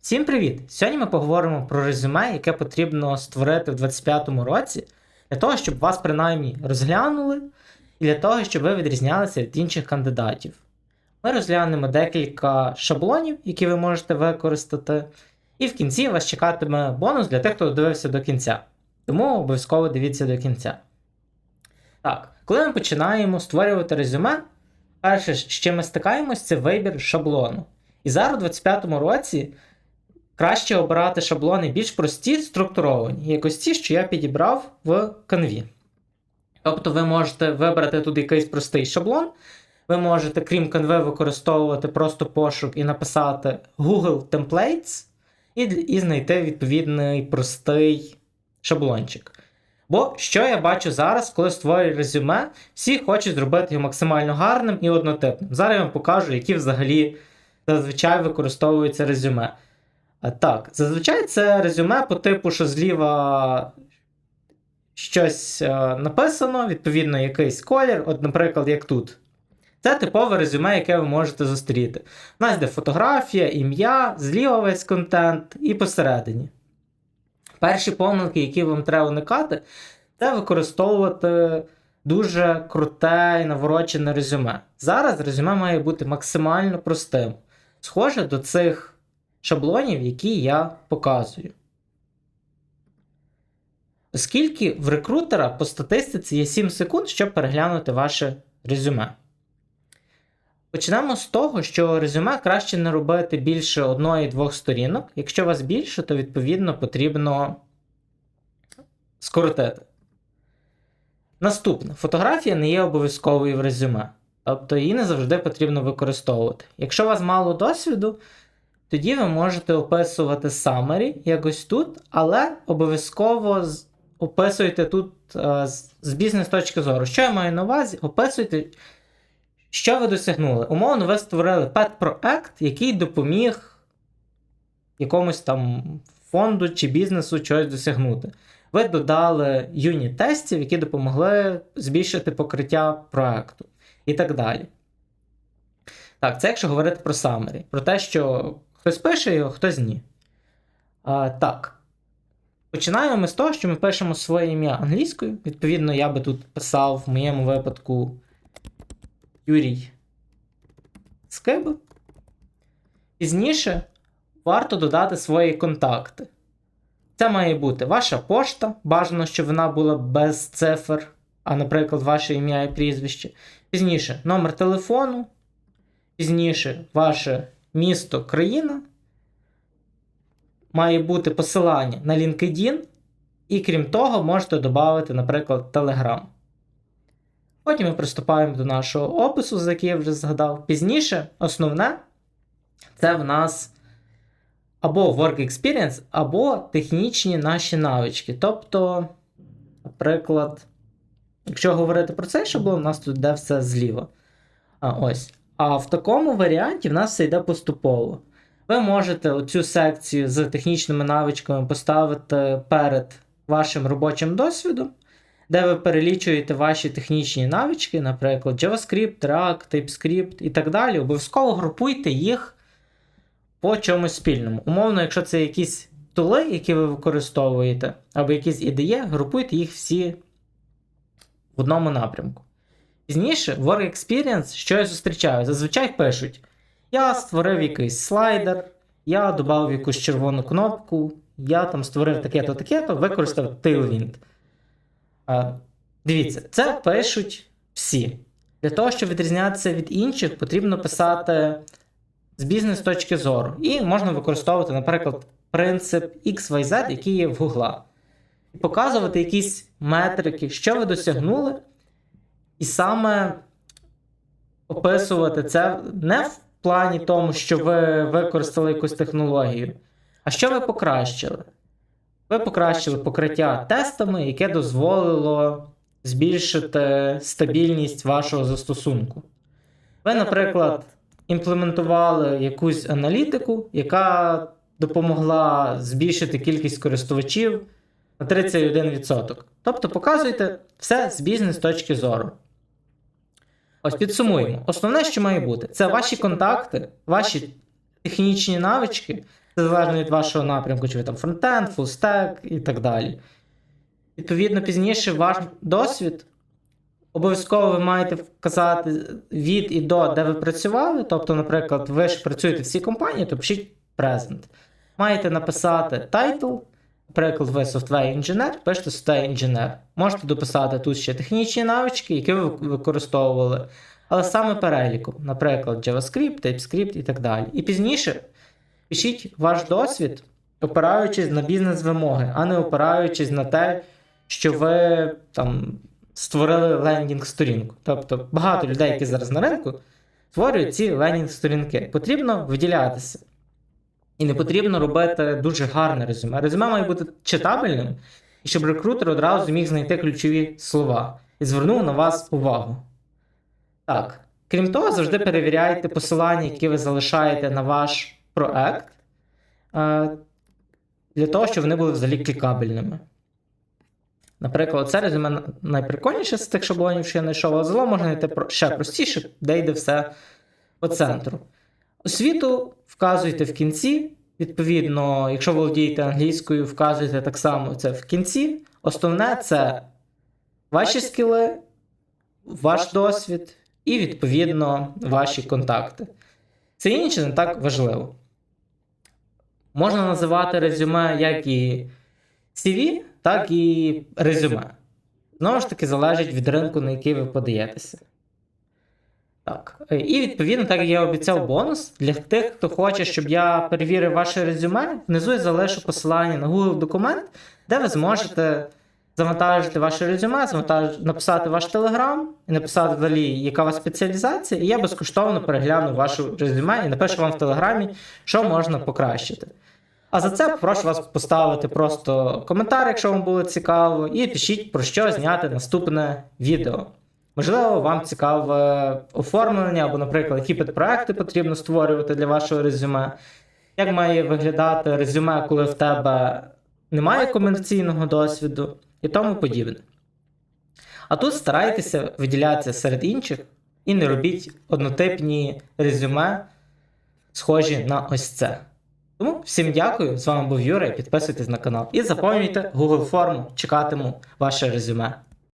Всім привіт! Сьогодні ми поговоримо про резюме, яке потрібно створити в 2025 році, для того, щоб вас принаймні розглянули, і для того, щоб ви відрізнялися від інших кандидатів. Ми розглянемо декілька шаблонів, які ви можете використати, і в кінці вас чекатиме бонус для тих, хто додивився до кінця. Тому обов'язково дивіться до кінця. Так, коли ми починаємо створювати резюме, перше, з чим ми стикаємось, це вибір шаблону. І зараз у 2025 році краще обирати шаблони більш прості, структуровані, як ось ті, що я підібрав в канві. Тобто ви можете вибрати тут якийсь простий шаблон. Ви можете, крім канви, використовувати просто пошук і написати Google Templates і, і знайти відповідний простий шаблончик. Бо що я бачу зараз, коли створюю резюме, всі хочуть зробити його максимально гарним і однотипним. Зараз я вам покажу, які взагалі зазвичай використовуються резюме. А, Так, зазвичай це резюме по типу, що зліва щось е, написано, відповідно, якийсь колір, от, наприклад, як тут. Це типове резюме, яке ви можете зустріти. У нас йде фотографія, ім'я, зліва весь контент і посередині. Перші помилки, які вам треба уникати, це використовувати дуже круте і наворочене резюме. Зараз резюме має бути максимально простим, схоже до цих шаблонів, які я показую. Оскільки в рекрутера по статистиці є 7 секунд, щоб переглянути ваше резюме. Почнемо з того, що резюме краще не робити більше одної-двох сторінок. Якщо вас більше, то відповідно потрібно скоротити. Наступне, фотографія не є обов'язковою в резюме. Тобто її не завжди потрібно використовувати. Якщо у вас мало досвіду, тоді ви можете описувати summary, якось тут, але обов'язково описуйте тут е, з, з бізнес точки зору. Що я маю на увазі? Описуйте, що ви досягнули. Умовно, ви створили пет-проект, який допоміг якомусь там фонду чи бізнесу чогось досягнути. Ви додали юніт тестів, які допомогли збільшити покриття проекту і так далі. Так, це якщо говорити про summary, про те, що хтось пише його, хтось ні. А, так. Починаємо ми з того, що ми пишемо своє ім'я англійською. Відповідно, я би тут писав в моєму випадку Юрій Скиба. Пізніше варто додати свої контакти. Це має бути ваша пошта. Бажано, щоб вона була без цифр, а, наприклад, ваше ім'я і прізвище. Пізніше номер телефону. Пізніше ваше місто, країна. Має бути посилання на LinkedIn. І крім того, можете додати, наприклад, Telegram. Потім ми приступаємо до нашого опису, за який я вже згадав. Пізніше, основне, це в нас або work experience, або технічні наші навички. Тобто, наприклад, якщо говорити про цей шаблон, у нас тут йде все зліва. А, ось. А в такому варіанті в нас все йде поступово. Ви можете оцю секцію з технічними навичками поставити перед вашим робочим досвідом, де ви перелічуєте ваші технічні навички, наприклад, JavaScript, React, TypeScript і так далі. Обов'язково групуйте їх по чомусь спільному. Умовно, якщо це якісь тули, які ви використовуєте, або якісь ідеї, групуйте їх всі в одному напрямку. Пізніше, в Work Experience, що я зустрічаю, зазвичай пишуть: я створив якийсь слайдер, я додав якусь червону кнопку, я там створив таке-то, таке-то, використав Tailwind. А, Дивіться, це пишуть всі. Для того, щоб відрізнятися від інших, потрібно писати з бізнес точки зору. І можна використовувати, наприклад, принцип XYZ, який є в Google. І показувати якісь метрики, що ви досягнули, і саме описувати це не в плані тому, що ви використали якусь технологію, а що ви покращили. Ви покращили покриття тестами, яке дозволило збільшити стабільність вашого застосунку. Ви, наприклад, імплементували якусь аналітику, яка допомогла збільшити кількість користувачів на 31%. Тобто показуйте все з бізнес точки зору. Ось підсумуємо. Основне, що має бути, це ваші контакти, ваші технічні навички, Це залежно від вашого напрямку, чи ви там фронтенд, фулстек і так далі. Відповідно, пізніше ваш досвід обов'язково ви маєте вказати від і до, де ви працювали. Тобто, наприклад, ви ж працюєте в цій компанії, то пишіть present. Маєте написати title, Наприклад, ви software інженер, пишете software інженер. Можете дописати тут ще технічні навички, які ви використовували, але саме переліком, наприклад, JavaScript, TypeScript і так далі. І пізніше пишіть ваш досвід, опираючись на бізнес-вимоги, а не опираючись на те, що ви там створили лендінг-сторінку. Тобто багато людей, які зараз на ринку, створюють ці лендінг-сторінки. Потрібно виділятися. І не потрібно робити дуже гарне резюме. Резюме має бути читабельним, і щоб рекрутер одразу міг знайти ключові слова і звернув на вас увагу. Так. Крім того, завжди перевіряйте посилання, які ви залишаєте на ваш проект, е, для того, щоб вони були взагалі клікабельними. Наприклад, це резюме найприкольніше з тих шаблонів, що я знайшов, але загалом можна знайти ще простіше, де йде все по центру. Освіту вказуйте в кінці. Відповідно, якщо володієте англійською, вказуйте так само це в кінці. Основне це ваші скіли, ваш досвід і, відповідно, ваші контакти. Це інше не так важливо. Можна називати резюме як і CV, так і резюме. Знову ж таки, залежить від ринку, на який ви подаєтеся. Так. І відповідно, так як я обіцяв бонус для тих, хто хоче, щоб я перевірив ваше резюме, внизу я залишу посилання на Google документ, де ви зможете завантажити ваше резюме, завантаж... написати ваш телеграм і написати взагалі, яка у вас спеціалізація, і я безкоштовно перегляну ваше резюме і напишу вам в телеграмі, що можна покращити. А за це прошу вас поставити просто коментар, якщо вам було цікаво, і пишіть про що зняти наступне відео. Можливо, вам цікаве оформлення, або, наприклад, які підпроекти потрібно створювати для вашого резюме. Як має виглядати резюме, коли в тебе немає комерційного досвіду і тому подібне. А тут старайтеся виділятися серед інших і не робіть однотипні резюме, схожі на ось це. Тому всім дякую. З вами був Юра. Підписуйтесь на канал і заповнюйте Google форму. Чекатиму ваше резюме.